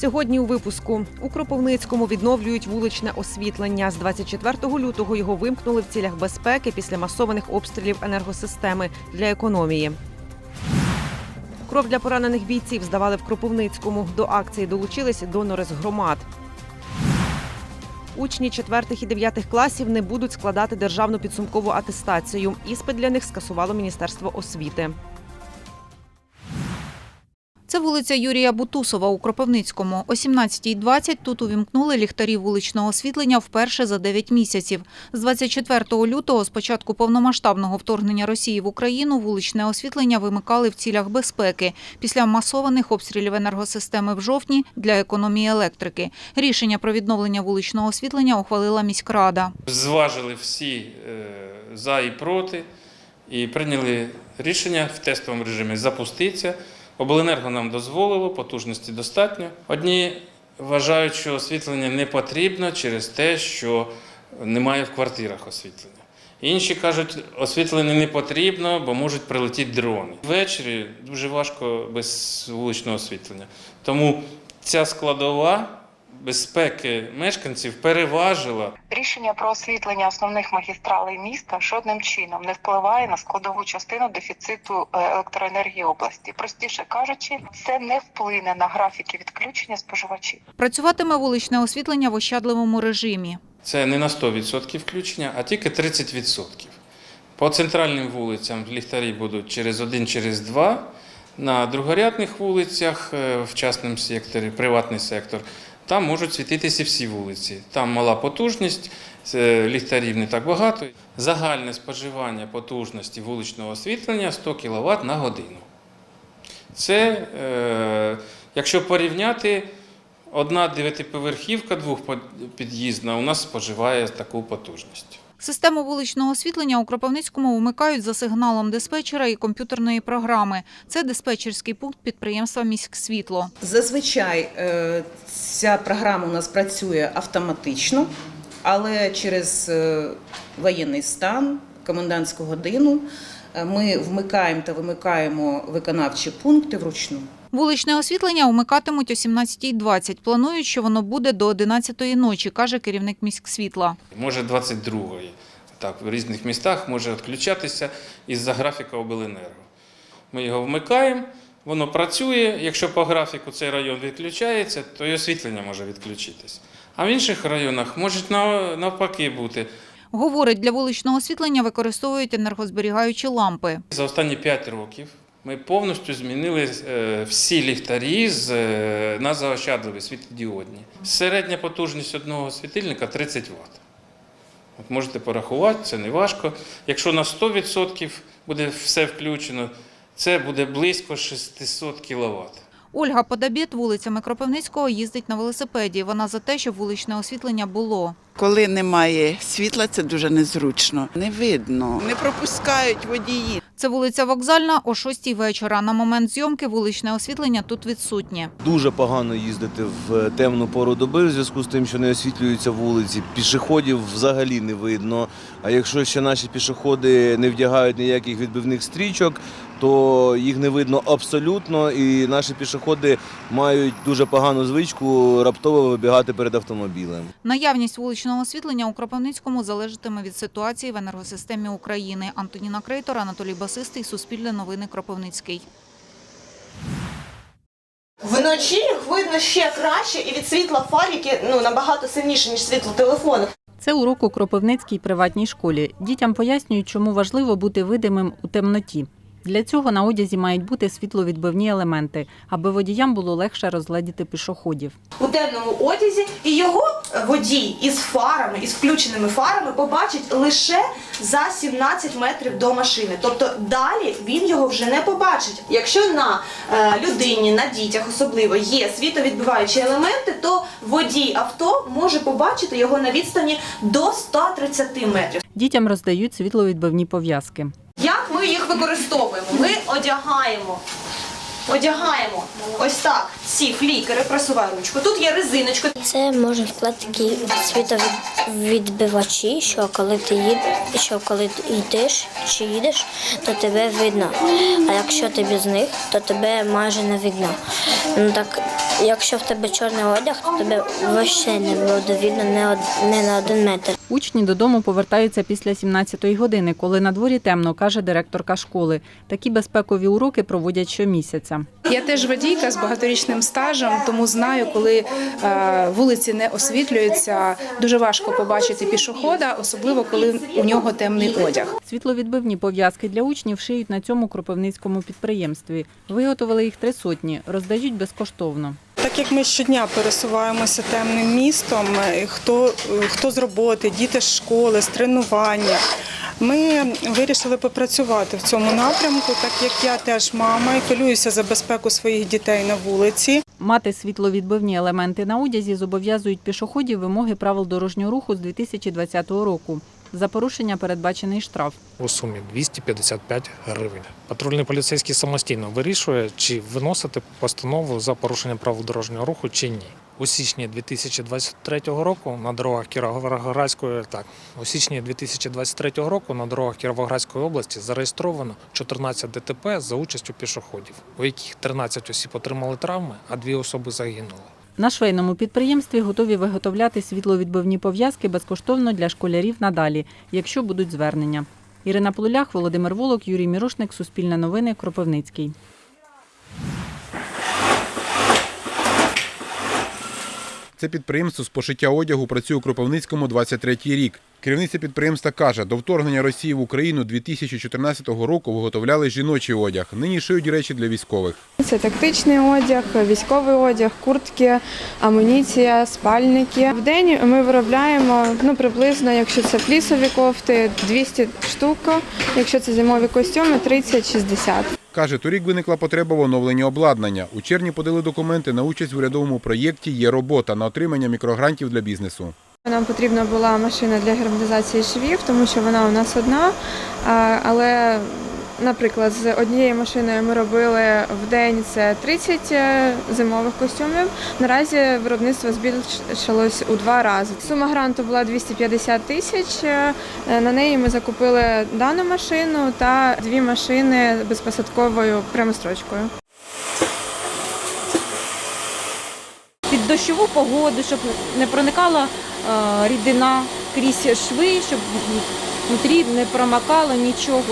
Сьогодні у випуску у Кропивницькому відновлюють вуличне освітлення. З 24 лютого його вимкнули в цілях безпеки після масованих обстрілів енергосистеми для економії. Кров для поранених бійців здавали в Кропивницькому. До акції долучились донори з громад. Учні 4 і 9 класів не будуть складати державну підсумкову атестацію. Іспит для них скасувало Міністерство освіти. Це вулиця Юрія Бутусова у Кропивницькому. О 17.20 тут увімкнули ліхтарі вуличного освітлення вперше за 9 місяців. З 24 лютого, з початку повномасштабного вторгнення Росії в Україну, вуличне освітлення вимикали в цілях безпеки після масованих обстрілів енергосистеми в жовтні для економії електрики. Рішення про відновлення вуличного освітлення ухвалила міськрада. зважили всі е, за і проти і прийняли рішення в тестовому режимі запуститися. Обленерго нам дозволило, потужності достатньо. Одні вважають, що освітлення не потрібно через те, що немає в квартирах освітлення. Інші кажуть, освітлення не потрібно, бо можуть прилетіти дрони. Ввечері дуже важко без вуличного освітлення. Тому ця складова безпеки мешканців переважила Рішення про освітлення основних магістралей міста жодним чином не впливає на складову частину дефіциту е, електроенергії області. Простіше кажучи, це не вплине на графіки відключення споживачів. Працюватиме вуличне освітлення в ощадливому режимі. Це не на 100% включення, а тільки 30%. По центральним вулицям ліхтарі будуть через один, через два. На другорядних вулицях, е, в частному секторі, приватний сектор, там можуть світитися всі вулиці. Там мала потужність, е, ліхтарів не так багато. Загальне споживання потужності вуличного освітлення 100 кВт на годину. Це, е, якщо порівняти, одна дев'ятиповерхівка двохпід'їзна у нас споживає таку потужність. Систему вуличного освітлення у Кропивницькому вмикають за сигналом диспетчера і комп'ютерної програми. Це диспетчерський пункт підприємства «Міськсвітло». Зазвичай е, ця програма у нас працює автоматично, але через е, воєнний стан, комендантську годину е, ми вмикаємо та вимикаємо виконавчі пункти вручну. Вуличне освітлення вмикатимуть о 17.20. Планують, що воно буде до 11.00 ночі, каже керівник «Міськсвітла». Може 22-ї. Так, в різних містах може відключатися із-за графіка обленерго. Ми його вмикаємо, воно працює. Якщо по графіку цей район відключається, то і освітлення може відключитись. А в інших районах може навпаки бути. Говорить, для вуличного освітлення використовують енергозберігаючі лампи. За останні 5 років ми повністю змінили е, всі ліхтарі е, на заощадливі світлодіодні. Середня потужність одного світильника 30 Вт. От можете порахувати, це не важко. Якщо на 100% буде все включено, це буде близько 600 кВт. Ольга Подобєт вулицями Кропивницького їздить на велосипеді. Вона за те, щоб вуличне освітлення було. Коли немає світла, це дуже незручно. Не видно, не пропускають водії. Це вулиця Вокзальна о 6 вечора. На момент зйомки вуличне освітлення тут відсутнє. Дуже погано їздити в темну пору доби в зв'язку з тим, що не освітлюються вулиці. Пішоходів взагалі не видно. А якщо ще наші пішоходи не вдягають ніяких відбивних стрічок, то їх не видно абсолютно. І наші пішоходи мають дуже погану звичку раптово вибігати перед автомобілем. Наявність вуличного освітлення у Кропивницькому залежатиме від ситуації в енергосистемі України. Антоніна Крейтор, Анатолій Басистий, Суспільне новини Кропивницький. Вночі їх видно ще краще і від світла фар, які ну набагато сильніше ніж світло телефону. Це урок у Кропивницькій приватній школі. Дітям пояснюють, чому важливо бути видимим у темноті. Для цього на одязі мають бути світловідбивні елементи, аби водіям було легше розгледіти пішоходів. У темному одязі, і його водій із фарами, із включеними фарами побачить лише за 17 метрів до машини. Тобто далі він його вже не побачить. Якщо на е, людині, на дітях особливо є світовідбиваючі елементи, то водій авто може побачити його на відстані до 130 метрів. Дітям роздають світловідбивні пов'язки. Їх використовуємо? Ми одягаємо. Одягаємо ось так ці флікери, просувай ручку. Тут є резиночка. Це можна сказати такі світовідбивачі, що коли ти їд, що коли ти йдеш чи їдеш, то тебе видно. А якщо ти без них, то тебе майже не видно. Ну так, якщо в тебе чорний одяг, то тебе взагалі не буде видно не, од- не на один метр. Учні додому повертаються після 17-ї години, коли на дворі темно, каже директорка школи. Такі безпекові уроки проводять щомісяця. Я теж водійка з багаторічним стажем, тому знаю, коли е, вулиці не освітлюються, дуже важко побачити пішохода, особливо коли у нього темний одяг. Світловідбивні пов'язки для учнів шиють на цьому кропивницькому підприємстві. Виготовили їх три сотні, роздають безкоштовно. Так як ми щодня пересуваємося темним містом, е, хто, хто з роботи, діти з школи, з тренування. Ми вирішили попрацювати в цьому напрямку, так як я теж мама і хвилююся за безпеку своїх дітей на вулиці. Мати світловідбивні елементи на одязі зобов'язують пішоходів вимоги правил дорожнього руху з 2020 року. За порушення передбачений штраф. у сумі 255 гривень. Патрульний поліцейський самостійно вирішує, чи виносити постанову за порушення правил дорожнього руху чи ні. У січні 2023 року на дорогах Кіровоградської так, у січні 2023 року на дорогах Кіровоградської області зареєстровано 14 ДТП за участю пішоходів, у яких 13 осіб отримали травми, а дві особи загинули. На швейному підприємстві готові виготовляти світловідбивні пов'язки безкоштовно для школярів надалі, якщо будуть звернення. Ірина Полулях, Володимир Волок, Юрій Мірошник, Суспільне новини, Кропивницький. Це підприємство з пошиття одягу працює у Кропивницькому 23-й рік. Керівниця підприємства каже, до вторгнення Росії в Україну 2014 року виготовляли жіночий одяг. Нині шиють речі для військових. Це тактичний одяг, військовий одяг, куртки, амуніція, спальники. В день ми виробляємо ну приблизно, якщо це флісові кофти, 200 штук, якщо це зимові костюми, 30-60. Каже, торік виникла потреба в оновленні обладнання. У червні подали документи на участь в урядовому проєкті Є робота на отримання мікрогрантів для бізнесу. Нам потрібна була машина для герметизації швів, тому що вона у нас одна. Але, наприклад, з однією машиною ми робили в день це 30 е, зимових костюмів. Наразі виробництво збільшилось у два рази. Сума гранту була 250 тисяч. Е, На неї ми закупили дану машину та дві машини безпосадковою прямострочкою. Під дощову погоду, щоб не проникала е, рідина крізь шви, щоб внутрі не промакало нічого.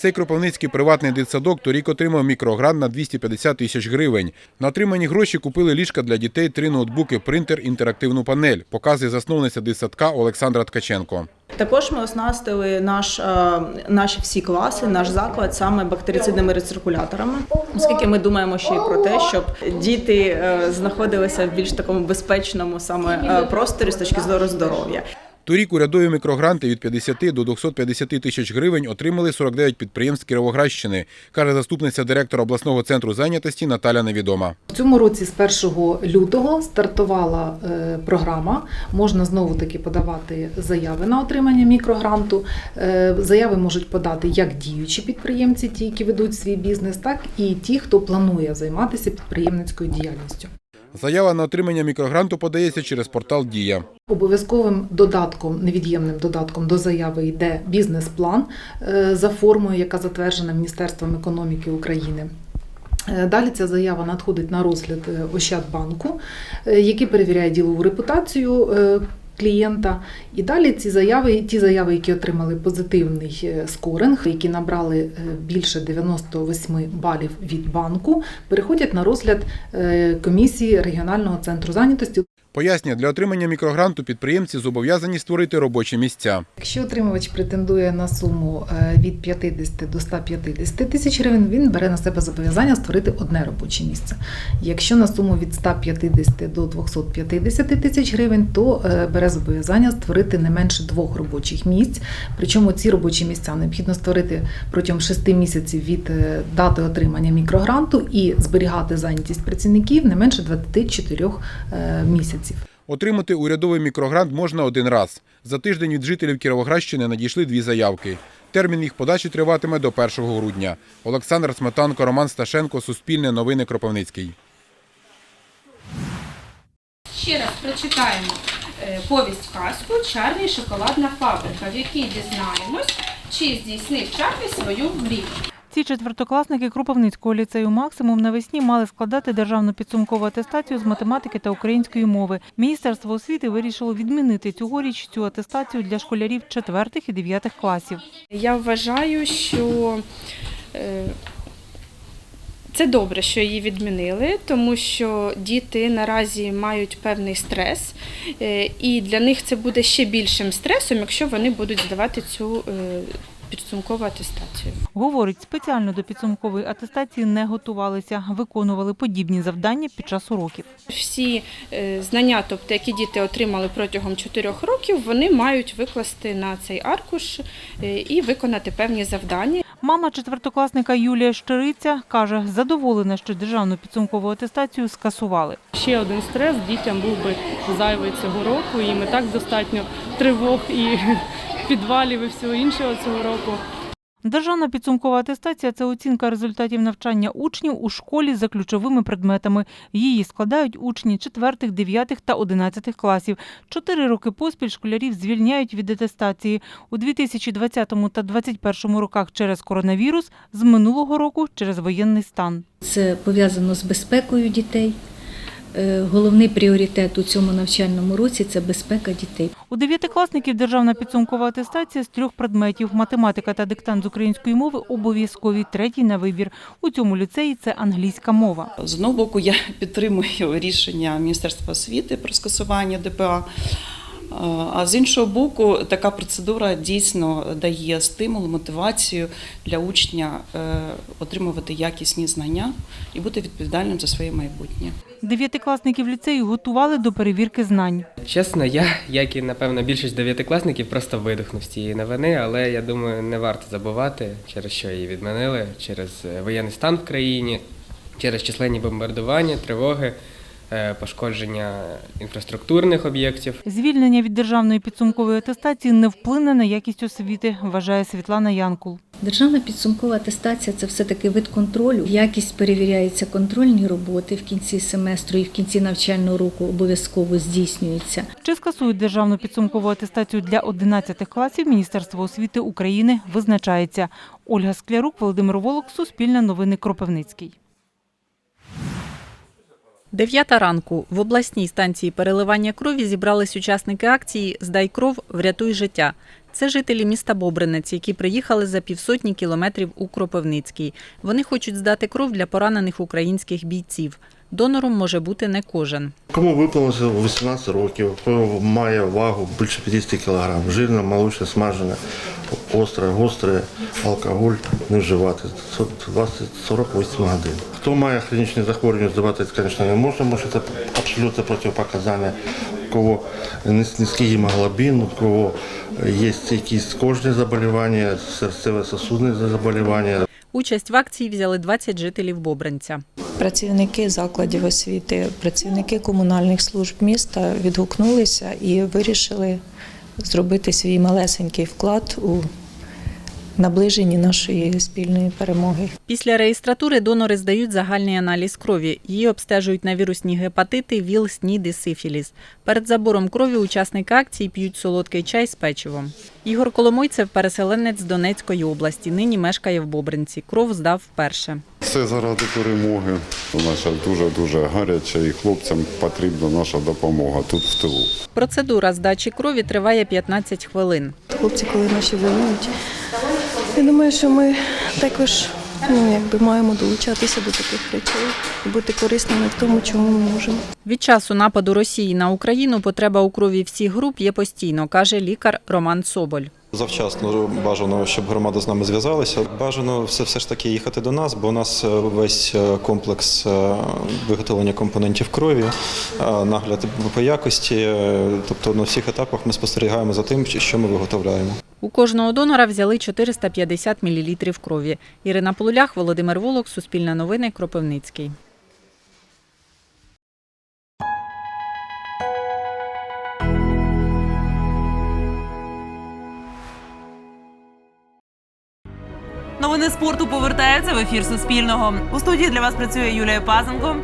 Цей кропивницький приватний дитсадок торік отримав мікрогрант на 250 тисяч гривень. На отримані гроші купили ліжка для дітей, три ноутбуки, принтер, інтерактивну панель, показує засновниця дитсадка Олександра Ткаченко. Також ми оснастили наш, е, наші всі класи, наш заклад саме бактерицидними рециркуляторами, оскільки ми думаємо ще й про те, щоб діти е, знаходилися в більш такому безпечному саме е, просторі з точки зору здоров'я. Торік урядові мікрогранти від 50 до 250 тисяч гривень отримали 49 підприємств Кіровоградщини, каже заступниця директора обласного центру зайнятості Наталя Невідома. В цьому році з 1 лютого стартувала е, програма. Можна знову таки подавати заяви на отримання мікрогранту. Е, Заяви можуть подати як діючі підприємці, ті, які ведуть свій бізнес, так і ті, хто планує займатися підприємницькою діяльністю. Заява на отримання мікрогранту подається через портал Дія. Обов'язковим додатком, невід'ємним додатком до заяви йде бізнес-план е, за формою, яка затверджена Міністерством економіки України. Е, Далі ця заява надходить на розгляд е, Ощадбанку, який перевіряє ділову репутацію клієнта. І далі ці заяви, ті заяви, які отримали позитивний е, скоринг, які набрали е, більше 98 балів від банку, переходять на розгляд е, комісії регіонального центру зайнятості. Пояснює, для отримання мікрогранту підприємці зобов'язані створити робочі місця. Якщо отримувач претендує на суму е, від 50 до 150 тисяч гривень, він бере на себе зобов'язання створити одне робоче місце. Якщо на суму від 150 до 250 тисяч гривень, то е, бере зобов'язання створити не менше двох робочих місць. Причому ці робочі місця необхідно створити протягом 6 місяців від е, дати отримання мікрогранту і зберігати зайнятість працівників не менше 24 е, місяців. Отримати урядовий мікрогрант можна один раз. За тиждень від жителів Кіровоградщини надійшли дві заявки. Термін їх подачі триватиме до 1 грудня. Олександр Сметанко, Роман Сташенко, Суспільне новини Кропивницький. Ще раз прочитаємо е, повість казку Чарлі і шоколадна фабрика, в якій дізнаємось, чи здійснив Чарлі свою мрію. Ці четвертокласники Кропивницького ліцею «Максимум» навесні мали складати державну підсумкову атестацію з математики та української мови. Міністерство освіти вирішило відмінити цьогоріч цю атестацію для школярів 4 і 9 класів. Я вважаю, що е, це добре, що її відмінили, тому що діти наразі мають певний стрес, е, і для них це буде ще більшим стресом, якщо вони будуть здавати цю е, підсумкову атестацію. Говорить, спеціально до підсумкової атестації не готувалися, виконували подібні завдання під час уроків. Всі е, знання, тобто які діти отримали протягом 4 років, вони мають викласти на цей аркуш е, і виконати певні завдання. Мама четвертокласника Юлія Щириця каже, задоволена, що державну підсумкову атестацію скасували. Ще один стрес дітям був би зайвий цього року. Їм і так достатньо тривог і підвалів і всього іншого цього року. Державна підсумкова атестація це оцінка результатів навчання учнів у школі за ключовими предметами. Її складають учні 4, 9 та 11 класів. Чотири роки поспіль школярів звільняють від атестації. У 2020 та 2021 роках через коронавірус, з минулого року через воєнний стан. Це пов'язано з безпекою дітей. Е, Головний пріоритет у цьому навчальному році це безпека дітей. У дев'ятикласників державна підсумкова атестація з трьох предметів – математика та диктант з української мови обов'язкові, третій на вибір. У цьому ліцеї це англійська мова. З одного боку, я підтримую рішення Міністерства освіти про скасування ДПА. А з іншого боку, така процедура дійсно дає стимул, мотивацію для учня е, отримувати якісні знання і бути відповідальним за своє майбутнє. Дев'ятикласників ліцею готували до перевірки знань. Чесно, я, як і напевно більшість дев'ятикласників, просто видихнув з цієї новини, але я думаю, не варто забувати, через що її відмінили, через е, воєнний стан в країні, через численні бомбардування, тривоги, пошкодження інфраструктурних об'єктів. Звільнення від державної підсумкової атестації не вплине на якість освіти, вважає Світлана Янкул. Державна підсумкова атестація це все-таки вид контролю. Якість перевіряється контрольні роботи в кінці семестру і в кінці навчального року обов'язково здійснюється. Чи скасують державну підсумкову атестацію для 11 класів, Міністерство освіти України визначається. Ольга Склярук, Володимир Волок, Суспільне новини Кропивницький. Дев'ята ранку в обласній станції переливання крові зібрались учасники акції Здай кров, врятуй життя. Це жителі міста Бобринець, які приїхали за півсотні кілометрів у Кропивницький. Вони хочуть здати кров для поранених українських бійців. Донором може бути не кожен. Кому виповнилося 18 років, хто має вагу більше 50 кг, жирне, молочне, смажене, остре, гостре, алкоголь не вживати 20-48 годин. Хто має хронічні захворювання, здавати, звісно, не може, тому це абсолютно протипоказання. У кого низький гемоглобін, у кого є якісь кожні заболівання, серцево-сосудні заболівання. Участь в акції взяли 20 жителів Бобринця. Працівники закладів освіти, працівники комунальних служб міста відгукнулися і вирішили зробити свій малесенький вклад у наближенні нашої спільної перемоги. Після реєстратури донори здають загальний аналіз крові. Її обстежують на вірусні гепатити, ВІЛ, СНІД і сифіліс. Перед забором крові учасники акції п'ють солодкий чай з печивом. Ігор Коломойцев – переселенець з Донецької області. Нині мешкає в Бобринці. Кров здав вперше. Це заради перемоги. Наша дуже-дуже гаряча і хлопцям потрібна наша допомога тут в тилу. Процедура здачі крові триває 15 хвилин. Хлопці, коли наші воюють, я думаю, що ми також ну, якби маємо долучатися до таких речей і бути корисними в тому, чому ми можемо. Від часу нападу Росії на Україну потреба у крові всіх груп є постійно, каже лікар Роман Соболь. Завчасно бажано, щоб громада з нами зв'язалася. Бажано все, все ж таки їхати до нас, бо у нас е, весь е, комплекс е, виготовлення компонентів крові, нагляд по якості. Тобто на всіх етапах ми спостерігаємо за тим, що ми виготовляємо. У кожного донора взяли 450 мл крові. Ірина Полулях, Володимир Волок, Суспільне новини, Кропивницький. Новини спорту повертаються в ефір Суспільного. У студії для вас працює Юлія Пазенко.